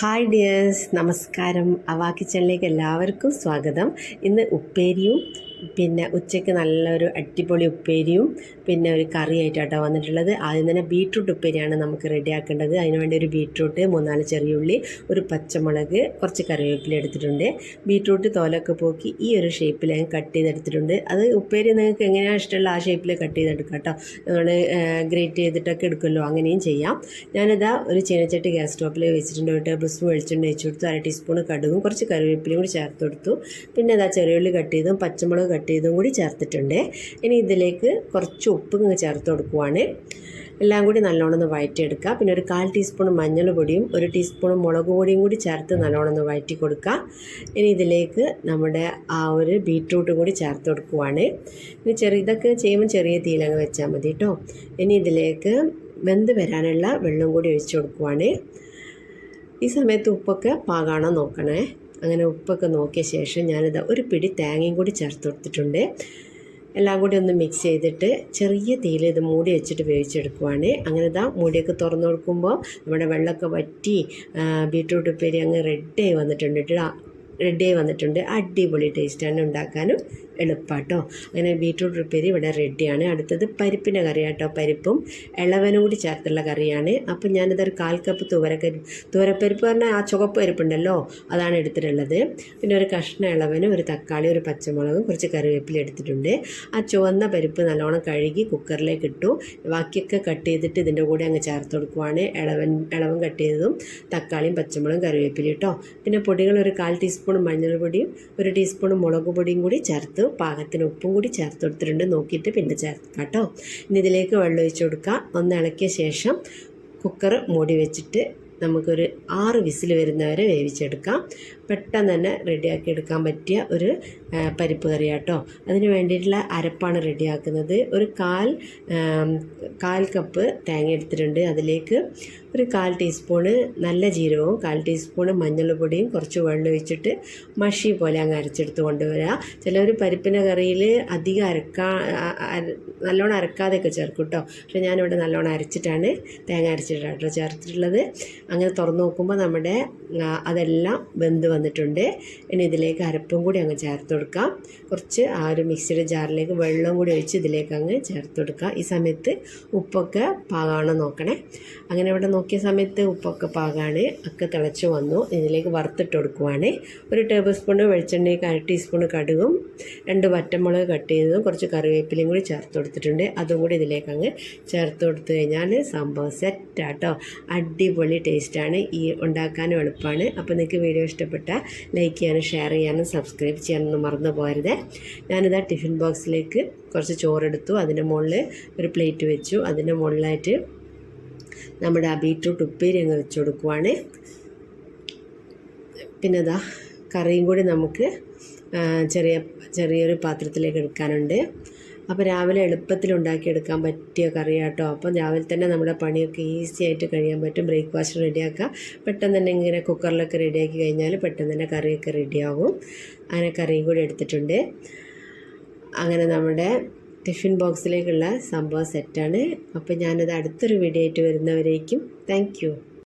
Hi dears നമസ്കാരം. അവാ കിച്ചണിലേക്ക് എല്ലാവർക്കും സ്വാഗതം. ഇന്ന് ഉപ്പേരിയും പിന്നെ ഉച്ചയ്ക്ക് നല്ലൊരു അടിപൊളി ഉപ്പേരിയും പിന്നെ ഒരു കറിയായിട്ടാട്ടോ വന്നിട്ടുള്ളത്. ആദ്യം തന്നെ ബീട്രൂട്ട് ഉപ്പേരിയാണ് നമുക്ക് റെഡിയാക്കേണ്ടത്. അതിനുവേണ്ടി ഒരു ബീട്രൂട്ട് മൂന്നാൽ ചെറിയ ഉള്ളി ഒരു പച്ചമുളക് കുറച്ച് കറിവേപ്പില എടുത്തിട്ടുണ്ട്. ബീട്രൂട്ട് തോലൊക്കെ പോക്കി ഈ ഒരു ഷേപ്പിൽ കട്ട് ചെയ്തെടുത്തിട്ടുണ്ട്. അത് ഉപ്പേരി നിങ്ങൾക്ക് എങ്ങനെയാണ് ഇഷ്ടമുള്ള ആ ഷേപ്പിൽ കട്ട് ചെയ്തെടുക്കാം കേട്ടോ. നമ്മൾ ഗ്രേറ്റ് ചെയ്തിട്ടൊക്കെ എടുക്കുമല്ലോ അങ്ങനെയും ചെയ്യാം. ഞാനിതാ ഒരു ചീനച്ചട്ടി ഗ്യാസ് സ്റ്റോപ്പിൽ വെച്ചിട്ടുണ്ട്. ഒരു ടേബിൾ സ്പൂൺ വെളിച്ചെണ്ണ വെച്ചു കൊടുത്തു. അര ടീസ്പൂൺ കടുകും കുറച്ച് കറിവേപ്പിലയും കൂടി ചേർത്ത് കൊടുത്തു. പിന്നെ ഇതാ ചെറിയുള്ളി കട്ട് ചെയ്തും. പച്ചമുളക് കട്ട് ചെയ്തും കൂടി ചേർത്തിട്ടുണ്ട്. ഇനി ഇതിലേക്ക് കുറച്ച് ഉപ്പ് ചേർത്ത് കൊടുക്കുവാണ്. എല്ലാം കൂടി നല്ലോണം ഒന്ന് വഴറ്റിയെടുക്കുക പിന്നെ ഒരു കാൽ ടീസ്പൂൺ മഞ്ഞൾ പൊടിയും ഒരു ടീസ്പൂൺ മുളക് പൊടിയും കൂടി ചേർത്ത് നല്ലോണം ഒന്ന് കൊടുക്കുക. ഇനി ഇതിലേക്ക് നമ്മുടെ ആ ഒരു ബീട്രൂട്ടും കൂടി ചേർത്ത് കൊടുക്കുവാണ്. ഇനി ചെറിയ ഇതൊക്കെ ചെയ്യുമ്പോൾ ചെറിയ തീയിലങ്ങ് വെച്ചാൽ മതി കേട്ടോ. ഇനി ഇതിലേക്ക് വെന്ത് വരാനുള്ള വെള്ളം കൂടി ഒഴിച്ചു കൊടുക്കുവാണ്. ഈ സമയത്ത് ഉപ്പൊക്കെ പാകാണോ നോക്കണേ. അങ്ങനെ ഉപ്പൊക്കെ നോക്കിയ ശേഷം ഞാനിത് ഒരു പിടി തേങ്ങയും കൂടി ചേർത്ത് കൊടുത്തിട്ടുണ്ട്. എല്ലാം കൂടി ഒന്ന് മിക്സ് ചെയ്തിട്ട് ചെറിയ തീയിൽ ഇത് മൂടി വെച്ചിട്ട് വേവിച്ചെടുക്കുവാണ്. അങ്ങനെ ഇതാ മൂടിയൊക്കെ തുറന്നു കൊടുക്കുമ്പോൾ നമ്മുടെ വെള്ളമൊക്കെ വറ്റി ബീട്രൂട്ട് ഉപ്പേരി അങ്ങ് ആയി വന്നിട്ടുണ്ട് റെഡ് ആയി വന്നിട്ടുണ്ട്. അടിപൊളി ടേസ്റ്റാണ് ഉണ്ടാക്കാനും. എളുപ്പാട്ടോ. അങ്ങനെ ബീട്രൂട്ട് ഉപ്പേരി ഇവിടെ റെഡിയാണ്. അടുത്തത് പരിപ്പിന്റെ കറിയാട്ടോ. പരിപ്പും ഇളവനും കൂടി ചേർത്തുള്ള കറിയാണ്. അപ്പം ഞാനിതൊരു കാൽ കപ്പ് തുവരക്കരി തുവരപ്പരിപ്പ് പറഞ്ഞാൽ ആ ചുവപ്പ് പരിപ്പുണ്ടല്ലോ അതാണ് എടുത്തിട്ടുള്ളത്. പിന്നെ ഒരു കഷ്ണ ഇളവനും ഒരു തക്കാളി ഒരു പച്ചമുളകും കുറച്ച് കറിവേപ്പില എടുത്തിട്ടുണ്ട്. ആ ചുവന്ന പരിപ്പ് നല്ലോണം കഴുകി കുക്കറിലേക്ക് ഇട്ടു. ബാക്കിയൊക്കെ കട്ട് ചെയ്തിട്ട് ഇതിന്റെ കൂടെ അങ്ങ് ചേർത്ത് കൊടുക്കുവാണ്. ഇളവൻ ഇളവൻ കട്ട് ചെയ്തതും തക്കാളിയും പച്ചമുളകും കറിവേപ്പില കേട്ടോ പിന്നെ പൊടികൾ ഒരു കാൽ ടീസ്പൂൺ മഞ്ഞൾപ്പൊടിയും ഒരു ടീസ്പൂൺ മുളക് പൊടിയും കൂടി ചേർത്ത് പാകത്തിന് ഉപ്പും കൂടി ചേർത്ത് കൊടുത്തിട്ടുണ്ട്. നോക്കിയിട്ട് പിന്നെ ചേർക്കാം കേട്ടോ. ഇനി ഇതിലേക്ക് വെള്ളം ഒഴിച്ച് കൊടുക്കുക ഒന്ന് ഇളക്കിയ ശേഷം കുക്കർ മൂടി വെച്ചിട്ട് നമുക്കൊരു ആറ് വിസിൽ വരുന്നവരെ വേവിച്ചെടുക്കാം. പെട്ടെന്ന് തന്നെ റെഡിയാക്കി എടുക്കാൻ പറ്റിയ ഒരു പരിപ്പ് കറി കേട്ടോ അതിന് വേണ്ടിയിട്ടുള്ള അരപ്പാണ് റെഡിയാക്കുന്നത്. ഒരു കാൽ കാൽ കപ്പ് തേങ്ങ എടുത്തിട്ടുണ്ട്. അതിലേക്ക് ഒരു കാൽ ടീസ്പൂണ് നല്ല ജീരകവും കാൽ ടീസ്പൂണ് മഞ്ഞൾപ്പൊടിയും കുറച്ച് വെള്ളം ഒഴിച്ചിട്ട് മഷി പോലെ അങ്ങ് അരച്ചെടുത്ത് കൊണ്ടുവരിക ചിലർ പരിപ്പിന്റെ കറിയിൽ അധികം അരക്കാ നല്ലോണം അരക്കാതെയൊക്കെ ചേർക്കും കേട്ടോ പക്ഷേ ഞാനിവിടെ നല്ലോണം അരച്ചിട്ടാണ് തേങ്ങ അരച്ചിട്ടാണ് കേട്ടോ ചേർത്തിട്ടുള്ളത്. അങ്ങനെ തുറന്ന് നോക്കുമ്പോൾ നമ്മുടെ അതെല്ലാം വെന്ത് വന്നിട്ടുണ്ട്. ഇനി ഇതിലേക്ക് അരപ്പും കൂടി അങ്ങ് ചേർത്ത് കൊടുക്കാം. കുറച്ച് ആ ഒരു മിക്സിയുടെ ജാറിലേക്ക് വെള്ളം കൂടി ഒഴിച്ച് ഇതിലേക്ക് അങ്ങ് ചേർത്ത് കൊടുക്കുക ഈ സമയത്ത് ഉപ്പൊക്കെ പാകമാണ് നോക്കണേ. അങ്ങനെ ഇവിടെ നോക്കിയ സമയത്ത് ഉപ്പൊക്കെ പാകാണ് ഒക്കെ തിളച്ച് വന്നു. ഇതിലേക്ക് വറുത്തിട്ട് കൊടുക്കുവാണ്. ഒരു ടേബിൾ സ്പൂൺ വെളിച്ചെണ്ണയ്ക്ക് അര ടീസ്പൂൺ കടുകും രണ്ട് വറ്റമുളക് കട്ട് ചെയ്തതും കുറച്ച് കറിവേപ്പിലയും കൂടി ചേർത്ത് കൊടുത്തിട്ടുണ്ട്. അതും കൂടി ഇതിലേക്ക് അങ്ങ് ചേർത്ത് കൊടുത്തു കഴിഞ്ഞാൽ സംഭവം സെറ്റാട്ടോ അടിപൊളി ടേസ്റ്റാണ് ഈ ഉണ്ടാക്കാനും എളുപ്പമാണ് അപ്പോൾ നിങ്ങൾക്ക് വീഡിയോ ഇഷ്ടപ്പെട്ട ലൈക്ക് ചെയ്യാനും ഷെയർ ചെയ്യാനും സബ്സ്ക്രൈബ് ചെയ്യാനൊന്നും മറന്നു ഞാനിതാ ടിഫിൻ ബോക്സിലേക്ക് കുറച്ച് ചോറെടുത്തു. അതിന്റെ മുകളിൽ ഒരു പ്ലേറ്റ് വെച്ചു. അതിന്റെ മുകളിലായിട്ട് നമ്മുടെ ആ ബീട്രൂട്ട് ഉപ്പേരി അങ്ങ് വെച്ച് കൊടുക്കുവാണ്. പിന്നെ ഇതാ കറിയും കൂടി നമുക്ക് ചെറിയ ചെറിയൊരു പാത്രത്തിലേക്ക് എടുക്കാനുണ്ട്. അപ്പോൾ രാവിലെ എളുപ്പത്തിൽ ഉണ്ടാക്കിയെടുക്കാൻ പറ്റിയ കറിയാട്ടോ. അപ്പം രാവിലെ തന്നെ നമ്മുടെ പണിയൊക്കെ ഈസി ആയിട്ട് കഴിയാൻ പറ്റും. ബ്രേക്ക്ഫാസ്റ്റ് റെഡിയാക്കുക പെട്ടെന്ന് തന്നെ ഇങ്ങനെ കുക്കറിലൊക്കെ റെഡിയാക്കി കഴിഞ്ഞാൽ പെട്ടെന്ന് തന്നെ കറിയൊക്കെ റെഡിയാകും അങ്ങനെ കറിയും കൂടി എടുത്തിട്ടുണ്ട്. അങ്ങനെ നമ്മുടെ ടിഫിൻ ബോക്സിലേക്കുള്ള സംഭവം സെറ്റാണ് അപ്പോൾ ഞാനത് അടുത്തൊരു വീഡിയോ ആയിട്ട് വരുന്നവരേക്കും താങ്ക്